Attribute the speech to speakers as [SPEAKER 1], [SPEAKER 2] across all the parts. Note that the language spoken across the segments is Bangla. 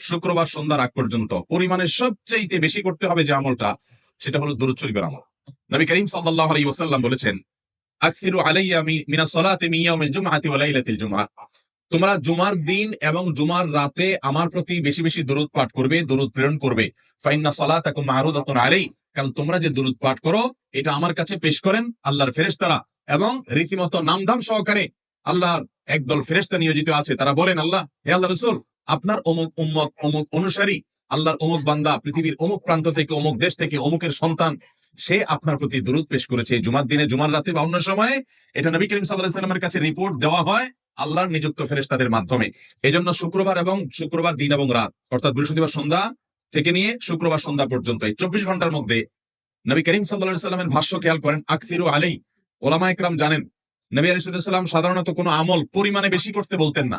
[SPEAKER 1] শুক্রবার সন্ধ্যার আগ পর্যন্ত পরিমাণে সবচাইতে বেশি করতে হবে যে আমলটা, সেটা হলো দূরত শরীফের আমল। নবী করিম ওয়াসাল্লাম বলেছেন তোমরা জুমার দিন এবং জুমার রাতে আমার প্রতি বেশি বেশি পাঠ করবে, দরুদ প্রেরণ করবে। ফাইন্না সালাতাকুম মারুদাতুন আলাই কারণ তোমরা যে দরুদ পাঠ করো, এটা আমার কাছে পেশ করেন আল্লাহর ফেরেশতারা এবং রীতিমতো নামধাম সহকারে আল্লাহর একদল ফেরেশতা নিয়োজিত আছে। তারা বলেন, আল্লাহ, হে আল্লাহ রসুল আপনার অমুক উম্মত অমুক অনুসারী, আল্লাহর অমুক বান্দা, পৃথিবীর অমুক প্রান্ত থেকে, অমুক দেশ থেকে, অমুকের সন্তান, সে আপনার প্রতি দূরত পেশ করেছে। জুমার দিনে, জুমার রাতে বা অন্য সময়ে এটা নবী করিম সাল্লাহ সাল্লামের কাছে রিপোর্ট দেওয়া হয় আল্লাহর নিযুক্ত ফেরেশতাদের মাধ্যমে। এজন্য শুক্রবার এবং শুক্রবার দিন এবং রাত, অর্থাৎ বৃহস্পতিবার সন্ধ্যা থেকে নিয়ে শুক্রবার সন্ধ্যা পর্যন্ত, এই চব্বিশ ঘণ্টার মধ্যে নবী করিম সাল্লাহ সাল্লামের ভাষ্য খেয়াল করেন, আকসিরু আলী ওলামা একরাম জানেন, নবী আলিসাল্লাম সাধারণত কোনো আমল পরিমাণে বেশি করতে বলতেন না।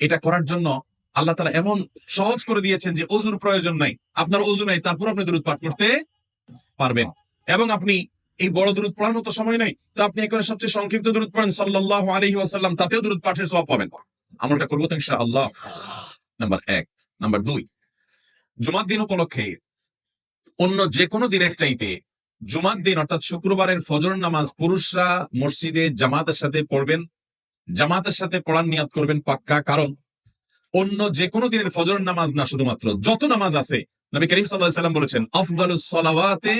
[SPEAKER 1] এটা করার জন্য আল্লাহ তালা এমন সহজ করে দিয়েছেন যে অজুর প্রয়োজন নাই। আপনার অজু নাই, তারপর আপনি দুরুদ পাঠ করতে পারবেন। এবং আপনি এই বড় দূরত পড়ার মতো সময় নেই, তো আপনি এখানে সবচেয়ে সংক্ষিপ্ত দূরত পড়েন, সাল্লাল্লাহু আলাইহি ওয়াসাল্লাম, তাতেও দূরত পাঠের সওয়াব পাবেন। আমলটা করব তো ইনশাআল্লাহ। নাম্বার এক, নাম্বার দুই, জুমার দিন উপলক্ষে অন্য যে কোনো দিনের চাইতে জুমার দিন, অর্থাৎ শুক্রবারের ফজর নামাজ পুরুষরা মসজিদে জামাতের সাথে পড়বেন। জামাতের সাথে পড়ার নিয়াত করবেন পাক্কা। কারণ অন্য যে কোনো দিনের ফজর নামাজ না, শুধুমাত্র যত নামাজ আছে, নবী করিম সাল্লাম বলেছেন, আফদালুস সালাওয়াতে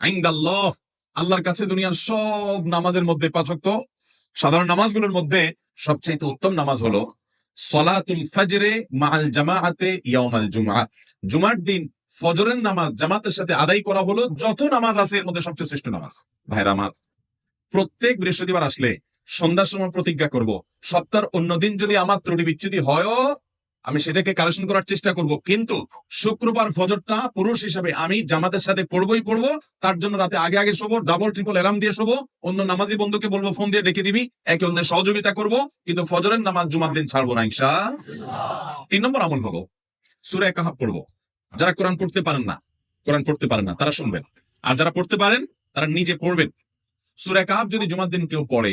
[SPEAKER 1] ইনদাল্লাহ। আল্লাহর কাছে দুনিয়ার সব নামাজের মধ্যে পাচক সাধারণ নামাজগুলোর মধ্যে সবচেয়ে উত্তম নামাজ হলো সলাতুল ফজরে মাল জামাআতে ইয়াউমাল জুমআ। জুমার দিন ফজরের নামাজ জামাতের সাথে আদায় করা হলো যত নামাজ আছে, এর মধ্যে সবচেয়ে শ্রেষ্ঠ নামাজ। ভাইরা আমার, প্রত্যেক বৃহস্পতিবার আসলে সন্ধ্যার সময় প্রতিজ্ঞা করব। সপ্তাহের অন্য দিন যদি আমার ত্রুটি বিচ্যুতি হয়ও, আমি সেটাকে কালেকশন করার চেষ্টা করব। কিন্তু শুক্রবার ফজরটা পুরুষ হিসাবে আমি জামাতের সাথে পড়বই পড়ব, তার জন্য রাতে আগে আগে শোবো ডাবল ট্রিপল অ্যালার্ম দিয়ে শোবো, অন্য নামাজি বন্ধুকে বলব ফোন দিয়ে ডেকে দিবি, একে অন্যের সহযোগিতা করব, কিন্তু ফজরের নামাজ জুমার দিন ছাড়বো না ইনশা তিন নম্বর আমল হলো সুরে কাহাব পড়ব। যারা কোরআন পড়তে পারেন না, কোরআন পড়তে পারেন না, তারা শুনবেন। আর যারা পড়তে পারেন, তারা নিজে পড়বেন। সুরে কাহাব যদি জুমার দিন কেউ পড়ে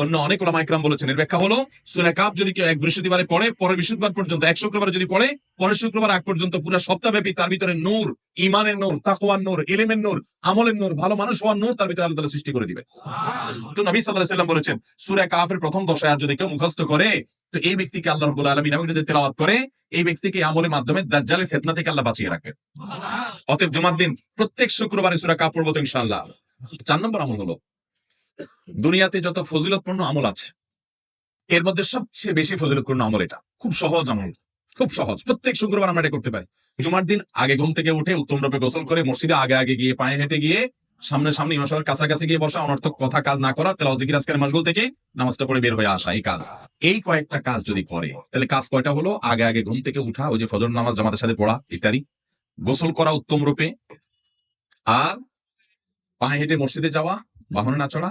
[SPEAKER 1] অন্য অনেক ওলামা ইকরাম বলেছেন। এর ব্যাখ্যা হলো সুরায় কাহাব যদি কেউ এক বৃহস্পতিবারে পড়ে পরের বৃহস্পতিবার পর্যন্ত এক শুক্রবার যদি পড়ে পরের শুক্রবার আগ পর্যন্ত পুরো সপ্তাহব্যাপী তার ভিতরে নূর ইমানের নূর তাকওয়ার নূর এলেমের নূর আমলের নূর ভালো মানুষ হওয়ার নূর তার ভিতরে আল্লাহ তাআলা সৃষ্টি করে দিবে তো নবী সাল্লাল্লাহু আলাইহি সাল্লাম বলেছেন সূরা কাহাফের প্রথম দশ আয়াত যদি কেউ মুখস্থ করে তো এই ব্যক্তিকে আল্লাহ রাব্বুল আলামিন এবং যদি তেলাওয়াত করে এই ব্যক্তিকে আমলের মাধ্যমে দাজ্জালের ফিতনা থেকে আল্লাহ বাঁচিয়ে রাখবেন। অতএব জুমার দিন প্রত্যেক শুক্রবারে সূরা কাহাফ পড়ব তো ইনশাআল্লাহ। চার নম্বর আমল হলো দুনিয়াতে যত ফজিলতপূর্ণ আমল আছে, এর মধ্যে সবচেয়ে বেশি ফজিলতপূর্ণ আমল এটা। খুব সহজ আমল, খুব সহজ। প্রত্যেক শুক্রবার আমরা এটা করতে পারি। জুমার দিন আগে ঘুম থেকে উঠে উত্তম রূপে গোসল করে মসজিদে আগে আগে গিয়ে পায়ে হেঁটে গিয়ে সামনে সামনে ইমাম সাহেবের কাছাকাছি গিয়ে বসা, অনর্থক কথা কাজ না করা তাহলে জিকির, আজকের মাসগুল থেকে নামাজটা পড়ে বের হয়ে আসা, এই কাজ। এই কয়েকটা কাজ যদি করে, তাহলে কাজ কয়টা হলো? আগে আগে ঘুম থেকে উঠা, ওই যে ফজর নামাজ, জামাতের সাথে পড়া, ইত্যাদি। গোসল করা উত্তম রূপে। আর পায়ে হেঁটে মসজিদে যাওয়া, বাহনে না চড়া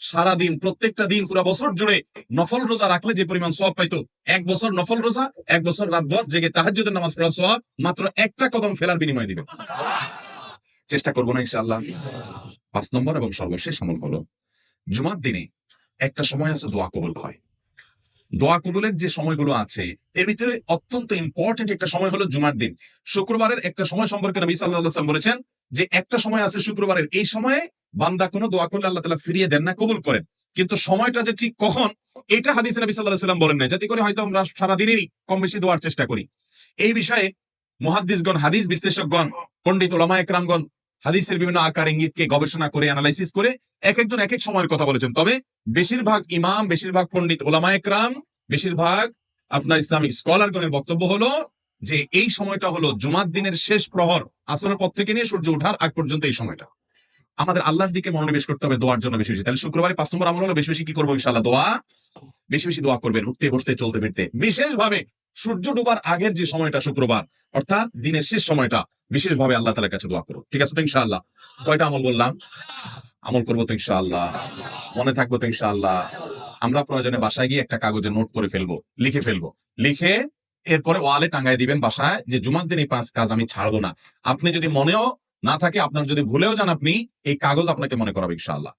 [SPEAKER 1] সারা দিন প্রত্যেকটা দিন, পুরো বছর জুড়ে নফল রোজা রাখলে যে পরিমাণ সব পাইতো, এক বছর নফল রোজা, এক বছর রাত ভর জেগে তাহাজ্জুদের নামাজ পড়া সব মাত্র একটা কদম ফেলার বিনিময় দিবে চেষ্টা করব না, ইনশাআল্লাহ। পাঁচ নম্বর এবং সর্বশেষ আমল হলো, জুমার দিনে একটা সময় আছে দোয়া কবুল হয়। দোয়া কবুলের যে সময়গুলো আছে, এর ভিতরে অত্যন্ত ইম্পর্টেন্ট একটা সময় হলো জুমার দিন। শুক্রবারের একটা সময় সম্পর্কে নবী ওয়াসাল্লাম বলেছেন যে একটা সময় আছে শুক্রবারের, এই সময়ে বান্দা কোনো দোয়া করলে আল্লাহ তাআলা ফিরিয়ে দেন না, কবুল করেন। কিন্তু সময়টা যে ঠিক কখন, এটা হাদিসে নবী সাল্লাল্লাহু আলাইহি ওয়াসাল্লাম বলেন না যাতে করে হয়তো আমরা সারা দিনেরই কম বেশি দোয়ার চেষ্টা করি। এই বিষয়ে মুহাদ্দিসগণ, হাদিস বিশ্লেষকগণ, পণ্ডিত ওলামা একরামগণ হাদিসের বিভিন্ন আকার, ইঙ্গিতকে গবেষণা করে অ্যানালাইসিস করে এক একজন এক এক সময়ের কথা বলেছেন। তবে বেশিরভাগ ইমাম, বেশিরভাগ পণ্ডিত ওলামা একরাম, বেশিরভাগ আপনার ইসলামিক স্কলারগণের বক্তব্য হলো যে এই সময়টা হলো জুমার দিনের শেষ প্রহর, আসরের পর থেকে নিয়ে সূর্য ওঠার আগ পর্যন্ত এই সময়টা। আমাদের আল্লাহর দিকে মনোনিবেশ করতে হবে দোয়ার জন্য বেশি বেশি। তাহলে শুক্রবারে পাঁচ নম্বর আমল হলো, বেশি বেশি কি করব ইনশাল্লাহ দোয়া। বেশি বেশি দোয়া করবেন, উঠতে বসতে, চলতে ফিরতে। বিশেষভাবে সূর্য ডুবার আগের যে সময়টা শুক্রবার, অর্থাৎ দিনের শেষ সময়টা, বিশেষভাবে আল্লাহ তালার কাছে দোয়া করো ঠিক আছে তো ইনশাআল্লাহ? কয়টা আমল বললাম? আমল করব তো ইনশাআল্লাহ। মনে থাকব তো ইনশাআল্লাহ। আমরা প্রয়োজনে বাসায় গিয়ে একটা কাগজে নোট করে ফেলব, লিখে ফেলব। লিখে এরপরে ওয়ালে টাঙ্গাই দিবেন বাসায় যে, জুমার দিন এই পাঁচ কাজ আমি ছাড়বো না। আপনি যদি মনেও না থাকে, আপনার যদি ভুলেও যান আপনি, এই কাগজ আপনাকে মনে করাবে ইনশাআল্লাহ।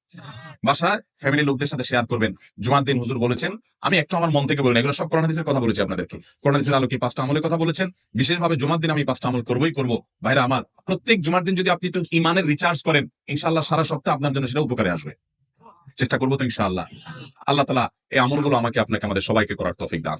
[SPEAKER 1] বাসার ফ্যামিলি লোকদের সাথে শেয়ার করবেন। জুমার দিন হুজুর বলেছেন, আমি একটু আমার মন থেকে বলি এগুলো সব করোনা কথা বলেছি আপনাদেরকে। করোনা আলোকে পাঁচটা আমলের কথা বলেছেন। বিশেষভাবে জুমার দিন আমি পাঁচটা আমল করবোই করব। ভাইরা আমার, প্রত্যেক জুমার দিন যদি আপনি একটু ইমানের রিচার্জ করেন, ইনশাআল্লাহ সারা সপ্তাহ আপনার জন্য সেটা উপকারে আসবে। চেষ্টা করব তো ইনশাআল্লাহ। আল্লাহ তালা এই আমলগুলো আমাকে, আপনাকে আমাদের সবাইকে করার তৌফিক দান।